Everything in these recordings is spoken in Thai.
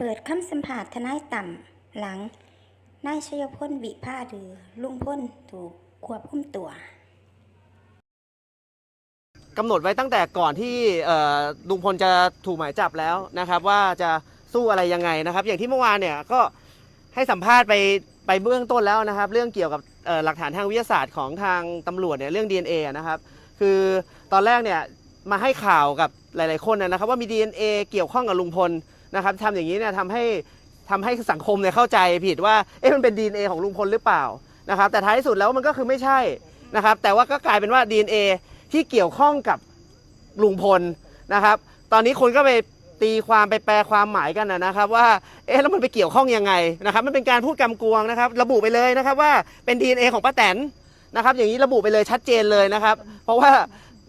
เปิดคำสัมภาษณ์ทนายต่ำหลังนายชยพลวิภาหรือลุงพลถูกควบคุมตัวกำหนดไว้ตั้งแต่ก่อนที่เอ่อลุงพลจะถูกหมายจับแล้วนะครับ ว่าจะสู้อะไรยังไงนะครับ อย่างที่เมื่อวานเนี่ยก็ให้สัมภาษณ์ไปไปเบื้องต้นแล้วนะครับ เรื่องเกี่ยวกับหลักฐานทางวิทยาศาสตร์ของทางตำรวจเนี่ยเรื่อง DNA นะครับ คือตอนแรกเนี่ยมาให้ข่าวกับหลาย ๆ คนนะครับ ว่ามี DNA เกี่ยวข้องกับลุงพล นะครับทำอย่างนี้เนี่ยทำให้ทำให้สังคมเนี่ยเข้าใจผิดว่าเอ๊ะมันเป็น DNA ของลุงพลหรือเปล่านะครับ แต่ท้ายที่สุดแล้วมันก็คือไม่ใช่นะครับ แต่ว่าก็กลายเป็นว่า DNA ที่เกี่ยวข้องกับลุงพลนะครับ ตอนนี้คนก็ไปตีความไปแปลความหมายกันนะนะครับว่า เอ๊ะแล้วมันไปเกี่ยวข้องยังไงนะครับ มันเป็นการพูดกำกวงนะครับ ระบุไปเลยนะครับว่าเป็น DNA ของป้าแตนนะครับ อย่างนี้ระบุไปเลยชัดเจนเลยนะครับ เพราะว่า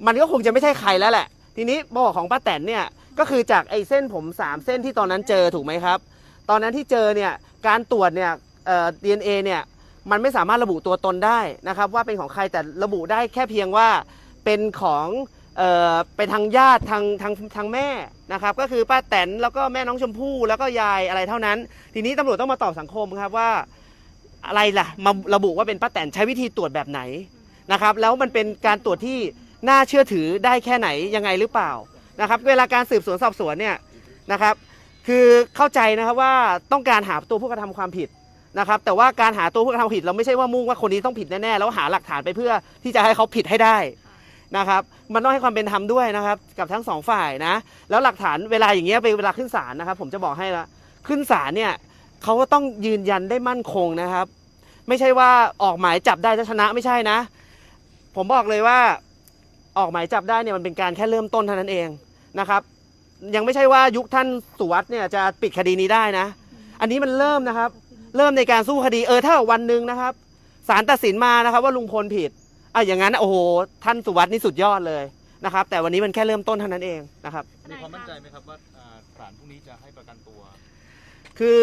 มันก็คงจะไม่ใช่ใครแล้วแหละ ทีนี้บอกของป้าแตนเนี่ย ก็คือจากไอ้เส้นผมสามเส้นที่ตอนนั้นเจอถูกไหมครับ ตอนนั้นที่เจอเนี่ยการตรวจเนี่ยเอ่อ DNA เนี่ยมันไม่สามารถระบุตัวตนได้นะครับว่าเป็นของใครแต่ระบุได้แค่เพียงว่าเป็นของเอ่อเป็นทางญาติทางทางทางแม่นะครับก็คือป้าแตนแล้วก็แม่น้องชมพู่แล้วก็ยายอะไรเท่านั้น ทีนี้ตำรวจต้องมาตอบสังคมครับว่าอะไรล่ะมาระบุว่าเป็นป้าแตนใช้วิธีตรวจแบบไหนนะครับแล้วมันเป็นการตรวจที่น่าเชื่อถือได้แค่ไหนยังไงหรือเปล่า นะครับเวลาการสืบสวนสอบสวนเนี่ยนะครับคือเข้าใจนะครับว่าต้องการหาตัวผู้กระทำความผิดนะครับแต่ว่าการหาตัวผู้กระทำผิดเราไม่ใช่ว่ามุ่งว่าคนนี้ต้องผิดแน่ๆแล้วหาหลักฐานไปเพื่อที่จะให้เขาผิดให้ได้นะครับมันต้องให้ความเป็นธรรมด้วยนะครับกับทั้งสองฝ่ายนะแล้วหลักฐานเวลาอย่างเงี้ยไปเวลาขึ้นศาลนะครับ ผมจะบอกให้ละขึ้นศาลเนี่ยเขาก็ต้องยืนยันได้มั่นคงนะครับ ไม่ใช่ว่าออกหมายจับได้จะชนะไม่ใช่นะ ผมบอกเลยว่าออกหมายจับได้เนี่ยมันเป็นการแค่เริ่มต้นเท่านั้นเอง นะครับ ยังไม่ใช่ว่ายุคท่านสุวัสด์เนี่ยจะปิดคดีนี้ได้นะ อันนี้มันเริ่มนะครับ เริ่มในการสู้คดีเออถ้าวันหนึ่งนะครับศาลตัดสินมานะครับ ว่าลุงพลผิดอะอย่างนั้นโอ้โหท่านสุวัสด์นี่สุดยอดเลยนะครับ แต่วันนี้มันแค่เริ่มต้นเท่านั้นเองนะครับ มีความมั่นใจไหมครับว่าอ่าศาลพรุ่งนี้จะให้ประกันตัว คือ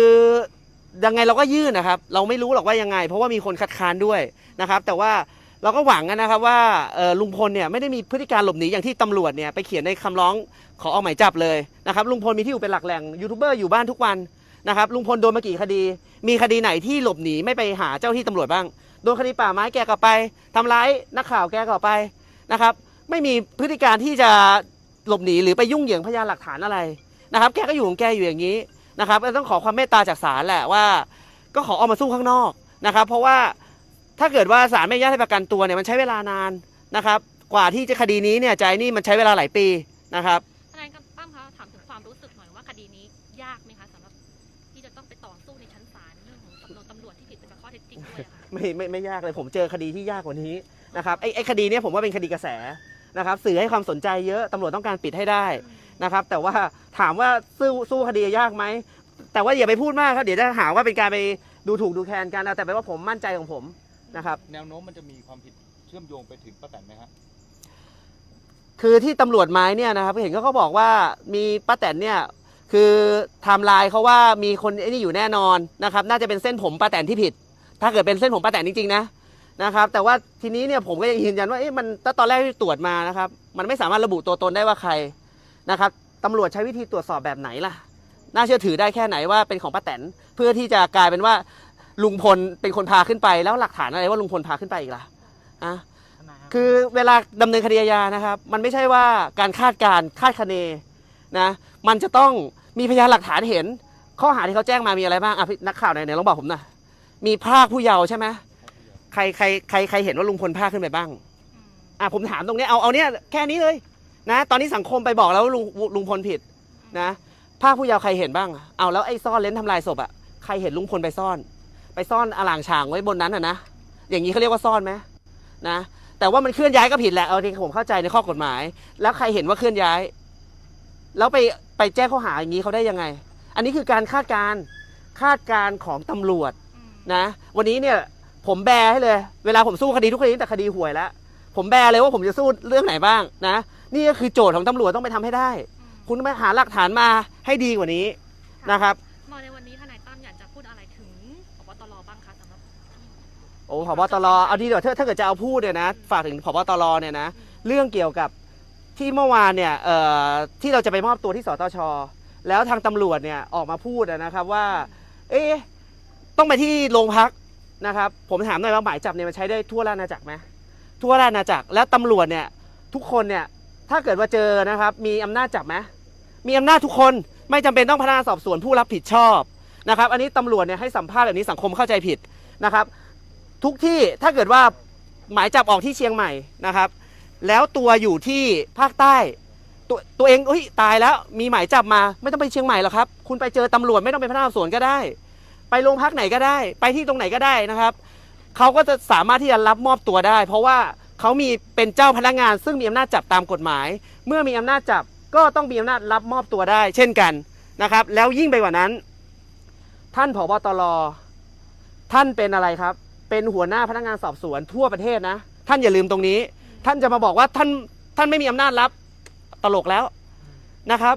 ยังไงเราก็ยื่นนะครับ เราไม่รู้หรอกว่ายังไง เพราะว่ามีคนคัดค้านด้วยนะครับ แต่ว่า เราก็หวังนะครับว่าลุงพลเนี่ยไม่ได้มีพฤติการหลบหนีอย่างที่ตำรวจเนี่ยไปเขียนในคำร้องขอออกหมายจับเลยนะครับลุงพลมีที่อยู่เป็นหลักแหล่งยูทูบเบอร์อยู่บ้านทุกวันนะครับลุงพลโดนมากี่คดี มีคดีไหนที่หลบหนีไม่ไปหาเจ้าที่ตำรวจบ้าง โดนคดีป่าไม้แกก็ไปทำร้ายนักข่าวแกก็ไปนะครับไม่มีพฤติการที่จะหลบหนีหรือไปยุ่งเหยิงพยานหลักฐานอะไรนะครับแกก็อยู่ของแกอยู่อย่างนี้นะครับต้องขอความเมตตาจากศาลแหละว่า ก็ขอออกมาสู้ข้างนอกนะครับเพราะว่า ถ้าเกิดว่าศาลไม่อนุญาตให้ประกันตัวเนี่ยมันใช้เวลานานนะครับ กว่าที่จะคดีนี้เนี่ยใจนี่มันใช้เวลาหลายปีนะครับทนายตั้มคะถามถึงความรู้สึกหน่อยว่าคดีนี้ยากไหมคะสำหรับที่จะต้องไปต่อสู้ในชั้นศาลเรื่องของสำนวนตำรวจที่ผิดไปจากข้อเท็จจริงด้วยอะค่ะไม่ไม่ไม่ยากเลยผมเจอคดีที่ยากกว่านี้นะครับไอ้ไอ้คดีเนี้ยผมว่าเป็นคดีกระแสนะครับสื่อให้ความสนใจเยอะตำรวจต้องการปิดให้ได้นะครับ แต่ว่าถามว่าสู้สู้คดียากไหมแต่ว่าอย่าไปพูดมากครับเดี๋ยวจะหาว่าเป็นการไปดูถูกดูแคลนกันนะแต่เป็นว่าผมมั่นใจของผม นะครับ แนวโน้มมันจะมีความผิดเชื่อมโยงไปถึงป้าแตนไหมฮะคือที่ตำรวจไม้เนี่ยนะครับเห็นเขาก็บอกว่ามีป้าแตนเนี่ยคือไทม์ไลน์เขาว่ามีคนไอ้นี่อยู่แน่นอนนะครับ น่าจะเป็นเส้นผมป้าแตนที่ผิด ถ้าเกิดเป็นเส้นผมป้าแตนจริงๆนะนะครับ แต่ว่าทีนี้เนี่ยผมก็ยังยืนยันว่าเอ๊ะมันตอนแรกที่ตรวจมานะครับ มันไม่สามารถระบุตัวตนได้ว่าใครนะครับตำรวจใช้วิธีตรวจสอบแบบไหนล่ะ น่าเชื่อถือได้แค่ไหนว่าเป็นของป้าแตนเพื่อที่จะกลายเป็นว่า ลุงพลเป็นคนพาขึ้นไปแล้วหลักฐานอะไรว่าลุงพลพาขึ้นไปอีกล่ะอะคือเวลาดำเนินคดีอาญานะครับ มันไม่ใช่ว่าการคาดการณ์คาดคะเนนะมันจะต้องมีพยานหลักฐานเห็น ข้อหาที่เขาแจ้งมามีอะไรบ้างอะพี่นักข่าวไหนไหนลองบอกผมหน่อยมีพรากผู้เยาว์ใช่ไหมใครใครใครใครเห็นว่าลุงพลพรากขึ้นไปบ้างอืมอะผมถามตรงเนี้ยเอาเอาเนี้ยแค่นี้เลยนะ ตอนนี้สังคมไปบอกแล้วว่าลุงลุงพลผิดนะภาคผู้เยาว์ใครเห็นบ้างอะเอาแล้วไอ้ซ่อนเลนทำลายศพอะใครเห็นลุงพลไปซ่อน ไปซ่อนอลางฉางไว้บนนั้นอะนะอย่างนี้เขาเรียกว่าซ่อนไหมนะแต่ว่ามันเคลื่อนย้ายก็ผิดแหละเอาที่ผมเข้าใจในข้อกฎหมาย แล้วใครเห็นว่าเคลื่อนย้าย แล้วไปไปแจ้งข้อหาอย่างนี้เขาได้ยังไง อันนี้คือการคาดการคาดการของตำรวจนะ วันนี้เนี่ยผมแบร์ให้เลย เวลาผมสู้คดีทุกคดีแต่คดีหวยแล้วผมแบร์เลยว่าผมจะสู้เรื่องไหนบ้างนะ นี่ก็คือโจทย์ของตำรวจต้องไปทำให้ได้ คุณไปหาหลักฐานมาให้ดีกว่านี้นะครับ โอ้ผบตรเอาดีเดี๋ยวถ้าถ้าเกิดจะเอาพูดเนี่ยนะฝากถึงผบตรเนี่ยนะเรื่องเกี่ยวกับที่เมื่อวานเนี่ยเอ่อที่เราจะไปมอบตัวที่สตชแล้วทางตำรวจเนี่ยออกมาพูดนะครับว่า เอ๊ะต้องไปที่โรงพักนะครับ ผมถามหน่อยว่าหมายจับเนี่ยมันใช้ได้ทั่วราชอาณาจักรไหมทั่วราชอาณาจักรแล้วตำรวจเนี่ยทุกคนเนี่ยถ้าเกิดว่าเจอนะครับ มีอำนาจจับไหมมีอำนาจทุกคนไม่จำเป็นต้องพนักงานสอบสวนผู้รับผิดชอบนะครับ อันนี้ตำรวจเนี่ยให้สัมภาษณ์แบบนี้สังคมเข้าใจผิดนะครับ ทุกที่ถ้าเกิดว่าหมายจับออกที่เชียงใหม่นะครับ แล้วตัวอยู่ที่ภาคใต้ ตัวตัวเองเฮ้ยตายแล้วมีหมายจับมาไม่ต้องไปเชียงใหม่หรอกครับ คุณไปเจอตำรวจไม่ต้องไปพนักงานสอบสวนก็ได้ ไปโรงพักไหนก็ได้ ไปที่ตรงไหนก็ได้นะครับเขาก็จะสามารถที่จะรับมอบตัวได้ เพราะว่าเขามีเป็นเจ้าพนักงาน ซึ่งมีอำนาจจับตามกฎหมาย เมื่อมีอำนาจจับก็ต้องมีอำนาจรับมอบตัวได้ เช่นกันนะครับ แล้วยิ่งไปกว่านั้น ท่านผบตรท่านเป็นอะไรครับ เป็นหัวหน้าพนักงานสอบสวนทั่วประเทศนะ ท่านอย่าลืมตรงนี้ ท่านจะมาบอกว่าท่านท่านไม่มีอำนาจรับตลกแล้วนะครับ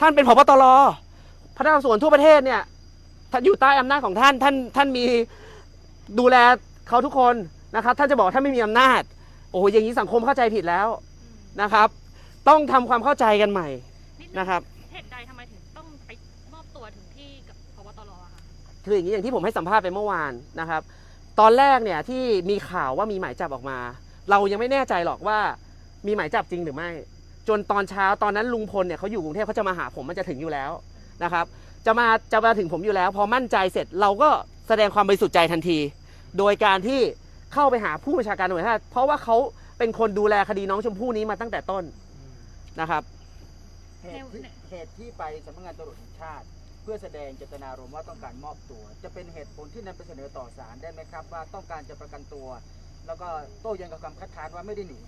ท่านเป็นผบตรพนักงานสอบสวนทั่วประเทศเนี่ยท่านอยู่ใต้อำนาจของท่านท่านท่านมีดูแลเขาทุกคนนะครับ ท่านจะบอกท่านไม่มีอำนาจ โอ้โหอย่างนี้สังคมเข้าใจผิดแล้วอืมนะครับ ต้องทำความเข้าใจกันใหม่นิดนึงนะครับเหตุใดทำไมถึงต้องไปมอบตัวถึงที่กับพบตรอะคะคืออย่างนี้อย่างที่ผมให้สัมภาษณ์ไปเมื่อวานนะครับ ตอนแรกเนี่ยที่มีข่าวว่ามีหมายจับออกมา เรายังไม่แน่ใจหรอกว่ามีหมายจับจริงหรือไม่ จนตอนเช้าตอนนั้นลุงพลเนี่ยเขาอยู่กรุงเทพเขาจะมาหาผมมันจะถึงอยู่แล้วนะครับ จะมาจะมาถึงผมอยู่แล้ว พอมั่นใจเสร็จเราก็แสดงความบริสุทธิ์ใจทันที โดยการที่เข้าไปหาผู้บัญชาการตำรวจแห่าเพราะว่าเขาเป็นคนดูแลคดีน้องชมพู่นี้มาตั้งแต่ต้นนะครับเหตุที่เหตุที่ไปสำนักงานตำรวจแห่งชาติ พื่อแสดงเจตนารมณ์ว่าต้องการมอบตัว จะเป็นเหตุผลที่นำไปเสนอต่อศาลได้ไหมครับ ว่าต้องการจะประกันตัว แล้วก็โต้แย้งกับคำคัดค้านว่าไม่ได้หนี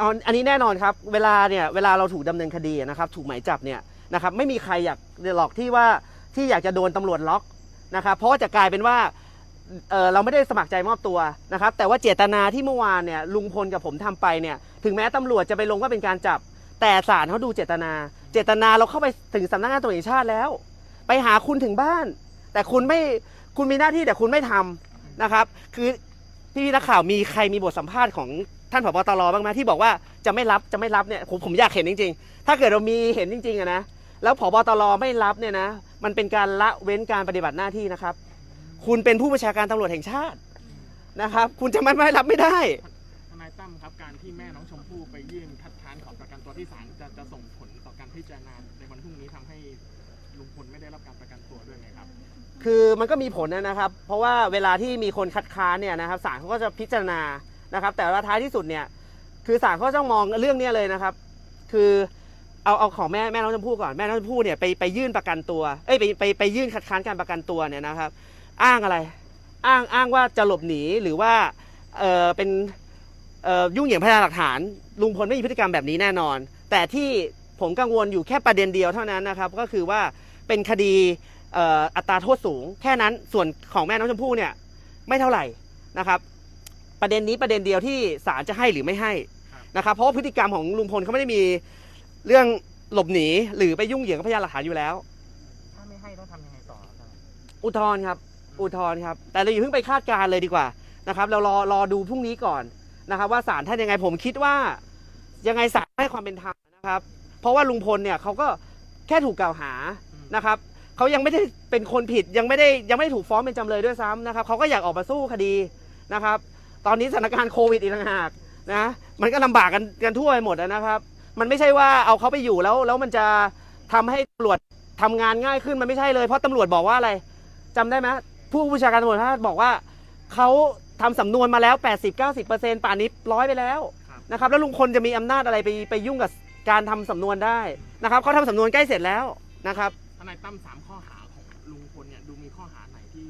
อาอันนี้แน่นอนครับ เวลาเนี่ยเวลาเราถูกดำเนินคดีนะครับ ถูกหมายจับเนี่ยนะครับไม่มีใครอยากหรอกที่ว่าที่อยากจะโดนตำรวจล็อกนะครับเพราะจะกลายเป็นว่าเเราไม่ได้สมัครใจมอบตัวนะครับ แต่ว่าเจตนาที่เมื่อวานเนี่ยลุงพลกับผมทำไปเนี่ยถึงแม้ตำรวจจะไปลงว่าเป็นการจับ แต่ศาลเขาดูเจตนา เจตนาเราเข้าไปถึงสำนักงานตำรวจแห่งชาติแล้ว ไปหาคุณถึงบ้าน แต่คุณไม่คุณมีหน้าที่แต่คุณไม่ทำนะครับ คือพี่นักข่าวมีใครมีบทสัมภาษณ์ของท่านผบตรบ้างไหมที่บอกว่าจะไม่รับจะไม่รับเนี่ยผมผมอยากเห็นจริง ๆ ถ้าเกิดเรามีเห็นจริงๆอะนะแล้วผบตรไม่รับเนี่ยนะ มันเป็นการละเว้นการปฏิบัติหน้าที่นะครับ คุณเป็นผู้บัญชาการตำรวจแห่งชาตินะครับ คุณจะไม่ไม่รับไม่ได้ทนายตั้มครับการที่แม่น้องชมพู่ไปยื่นคัดค้านขอประกันตัวที่ศาลจะจะส่งผลต่อการพิจารณาในวันพรุ่งนี้ทำให้ ลุงพลไม่ได้รับการประกันตัวด้วยไหมครับคือมันก็มีผลนะครับ เพราะว่าเวลาที่มีคนคัดค้านเนี่ยนะครับศาลเขาก็จะพิจารณานะครับ แต่ว่าท้ายที่สุดเนี่ยคือศาลเขาต้องมองเรื่องเนี้ยเลยนะครับ คือเอาเอาของแม่แม่น้องชมพู่ก่อนแม่น้องชมพู่เนี่ยไปไปยื่นประกันตัวเอ้ยไปไปไปยื่นคัดค้านการประกันตัวเนี่ยนะครับ อ้างอะไรอ้างอ้างว่าจะหลบหนีหรือว่าเออเป็นเอ่อยุ่งเหยิงพยานหลักฐานลุงพลไม่มีพฤติกรรมแบบนี้แน่นอน แต่ที่ผมกังวลอยู่แค่ประเด็นเดียวเท่านั้นนะครับ ก็คือว่า เป็นคดีเอ่ออัตราโทษสูง แค่นั้นส่วนของแม่น้องชมพู่เนี่ยไม่เท่าไหร่นะครับ ประเด็นนี้ประเด็นเดียวที่ศาลจะให้หรือไม่ให้ครับนะครับ เพราะว่าพฤติกรรมของลุงพลเขาไม่ได้มีเรื่องหลบหนีหรือไปยุ่งเหยิงกับพยานหลักฐานอยู่แล้ว ถ้าไม่ให้ต้องทำยังไงต่อครับอุทธรณ์ครับ อุทธรณ์ครับ แต่เราอย่าเพิ่งไปคาดการณ์เลยดีกว่านะครับ เรารอรอดูพรุ่งนี้ก่อนนะครับ ว่าศาลท่านยังไงผมคิดว่า ยังไงศาลให้ความเป็นธรรมนะครับ เพราะว่าลุงพลเนี่ยเขาก็แค่ถูกกล่าวหา นะครับเขายังไม่ได้เป็นคนผิดยังไม่ได้ยังไม่ได้ถูกฟ้องเป็นจำเลยด้วยซ้ำนะครับเขาก็อยากออกมาสู้คดีนะครับ ตอนนี้สถานการณ์โควิดอีกต่างหากนะมันก็ลำบากกันกันทั่วไปหมดนะครับ มันไม่ใช่ว่าเอาเขาไปอยู่แล้วแล้วมันจะทำให้ตำรวจทำงานง่ายขึ้นมันไม่ใช่เลยเพราะตำรวจบอกว่าอะไรจำได้ไหมผู้บัญชาการตำรวจแห่งชาติบอกว่าเขาทำสำนวนมาแล้ว 80-90%ป่านนี้ร้อยไปแล้วครับนะครับแล้วลุงพลจะมีอำนาจอะไรไปไปยุ่งกับการทำสำนวนได้นะครับเขาทำสำนวนใกล้เสร็จแล้วนะครับท นายตั้มสามข้อหาของลุงพลเนี่ยดูมีข้อหาไหนที่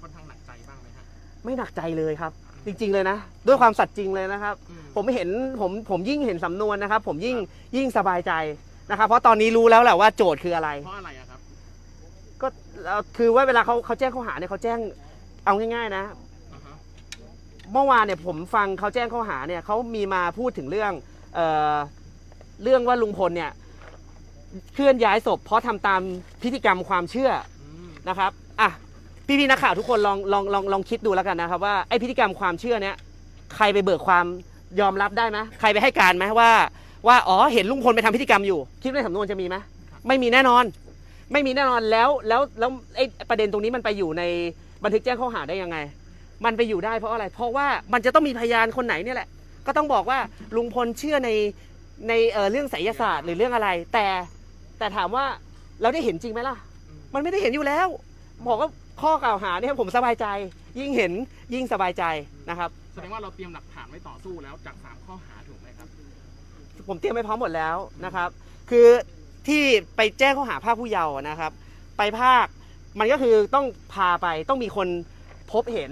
ค่อนข้างหนักใจบ้างไหมฮะไม่หนักใจเลยครับ จริง ๆเลยนะ ด้วยความสัตย์จริงเลยนะครับ อืมผมเห็นผมผมยิ่งเห็นสำนวนนะครับ ผมยิ่งยิ่งสบายใจนะครับ เพราะตอนนี้รู้แล้วแหละว่าโจทย์คืออะไร เพราะอะไรอะครับ ก็เอ่อคือว่าเวลาเขาเขาแจ้งข้อหาเนี่ยเขาแจ้งเอาง่ายๆนะ อ่าฮะ เมื่อวานเนี่ยผมฟังเขาแจ้งข้อหาเนี่ยเขามีมาพูดถึงเรื่องเออเรื่องว่าลุงพลเนี่ย เคลื่อนย้ายศพ เพราะทำตามพิธีกรรมความเชื่อนะครับอะพี่พี่ๆนักข่าวทุกคนลองลองลองลองคิดดูแล้วกันนะครับว่าไอพิธีกรรมความเชื่อเนี้ยใครไปเบิกความยอมรับได้ไหมใครไปให้การไหมว่าว่าอ๋อเห็นลุงพลไปทำพิธีกรรมอยู่ คิดว่าในสำนวนจะมีไหมไม่มีแน่นอน ไม่มีแน่นอนแล้วแล้วแล้วไอประเด็นตรงนี้มันไปอยู่ในบันทึกแจ้งข้อหาได้ยังไง มันไปอยู่ได้เพราะอะไร เพราะว่ามันจะต้องมีพยานคนไหนเนี่ยแหละ ก็ต้องบอกว่าลุงพลเชื่อในในเอ่อเรื่องไสยศาสตร์หรือเรื่องอะไร แต่ แต่ถามว่าเราได้เห็นจริงไหมล่ะ มันไม่ได้เห็นอยู่แล้วบอกว่าข้อกล่าวหาเนี่ยผมสบายใจ ยิ่งเห็นยิ่งสบายใจนะครับแสดงว่าเราเตรียมหลักฐานไว้ต่อสู้แล้วจากสามข้อหาถูกไหมครับ ผมเตรียมไปพร้อมหมดแล้วนะครับ คือที่ไปแจ้งข้อหาภาคผู้เยาว์นะครับ ไปภาคมันก็คือต้องพาไปต้องมีคนพบเห็น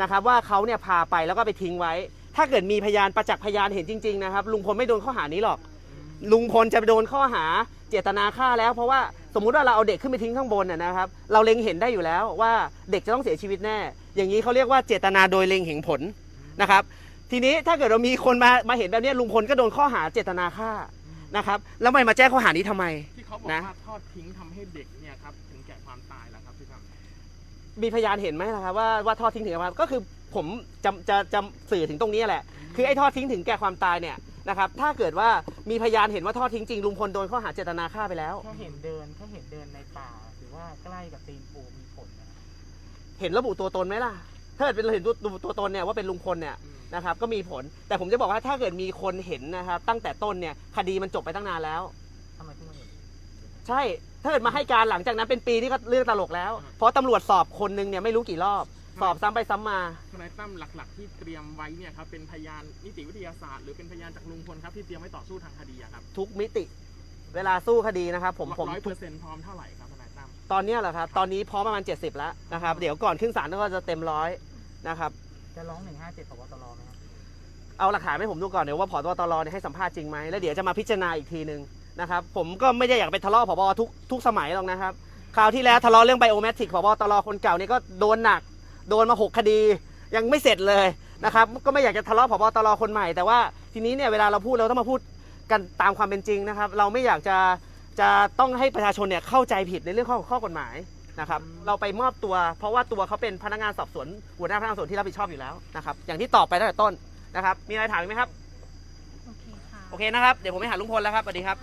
นะครับ ว่าเขาเนี่ยพาไปแล้วก็ไปทิ้งไว้ ถ้าเกิดมีพยานประจักษ์พยานเห็นจริง ๆ นะครับ ลุงพลไม่โดนข้อหานี้หรอก ลุงพลจะโดนข้อหา เจตนาฆ่าแล้ว เพราะว่าสมมุติว่าเราเอาเด็กขึ้นไปทิ้งข้างบนนะนะครับ เราเล็งเห็นได้อยู่แล้วว่าเด็กจะต้องเสียชีวิตแน่ อย่างนี้เขาเรียกว่าเจตนาโดยเล็งเห็นผลนะครับ ทีนี้ถ้าเกิดเรามีคนมามาเห็นแบบนี้ลุงพลก็โดนข้อหาเจตนาฆ่านะครับแล้วมันมาแจ้งข้อหานี้ทำไมที่เขาบอกนะว่าทอดทิ้งทำให้เด็กเนี่ยครับถึงแก่ความตายแล้วครับพี่ทำมีพยานเห็นไหมล่ะครับว่าว่าทอดทิ้งถึงแก่ความก็คือผมจะจะจะสื่อถึงตรงนี้แหละ คือไอ้ทอดทิ้งถึงแก่ความตายเนี่ย นะครับ ถ้าเกิดว่ามีพยานเห็นว่าทอดทิ้งจริงลุงพลโดนข้อหาเจตนาฆ่าไปแล้ว ถ้าเห็นเดินถ้าเห็นเดินในป่า หรือว่าใกล้กับตีนปูมีผลนะครับเห็นระบุตัวตนไหมล่ะ ถ้าเกิดเป็นเห็นตัวตัวตัวตนเนี่ยว่าเป็นลุงพลเนี่ยนะครับ ก็มีผล แต่ผมจะบอกว่าถ้าเกิดมีคนเห็นนะครับ ตั้งแต่ต้นเนี่ยคดีมันจบไปตั้งนานแล้ว ทำไมเพิ่งมาเห็น ใช่ถ้าเกิดมาให้การหลังจากนั้นเป็นปีนี่ก็เรื่องตลกแล้ว เพราะตำรวจสอบคนนึงเนี่ยไม่รู้กี่รอบ สอบซ้ำไปซ้ำมา ทนายตั้มหลัก ๆ ที่เตรียมไว้เนี่ยครับเป็นพยานนิติวิทยาศาสตร์หรือเป็นพยานจากลุงพลครับที่เตรียมไว้ต่อสู้ทางคดีอะครับทุกมิติ เวลาสู้คดีนะครับ ผมผมร้อยเปอร์เซ็นต์พร้อมเท่าไหร่ครับทนายตั้มตอนเนี้ยเหรอครับ ตอนนี้พร้อมประมาณ 70 แล้วนะครับ เดี๋ยวก่อนขึ้นศาลก็จะเต็มร้อยนะครับ จะร้อง 157พบตรไหมครับเอาหลักฐานให้ผมดูก่อนเดี๋ยวว่าผอตรเนี่ยให้สัมภาษณ์จริงไหมแล้วเดี๋ยวจะมาพิจารณาอีกทีหนึ่งนะครับผมก็ไม่ได้อยากไปทะเลาะผบทุกทุกสมัยหรอกนะครับคราวที่แล้วทะเลาะเรื่องไบโอเมตริกผบตรคนเก่าเนี่ยก็โดนหนัก โดนมา 6 คดี ยังไม่เสร็จเลยนะครับ ก็ไม่อยากจะทะเลาะผบตรคนใหม่ แต่ว่าทีนี้เนี่ยเวลาเราพูดเราต้องมาพูดกันตามความเป็นจริงนะครับ เราไม่อยากจะจะต้องให้ประชาชนเนี่ยเข้าใจผิดในเรื่องข้อข้อกฎหมายนะครับ เราไปมอบตัว เพราะว่าตัวเขาเป็นพนักงานสอบสวนหัวหน้าพนักงานสอบสวนที่รับผิดชอบอยู่แล้วนะครับ อย่างที่ตอบไปตั้งแต่ต้นนะครับ มีอะไรถามอีกไหมครับ โอเคค่ะ โอเคนะครับ เดี๋ยวผมไปหาลุงพลแล้วครับ สวัสดีครับ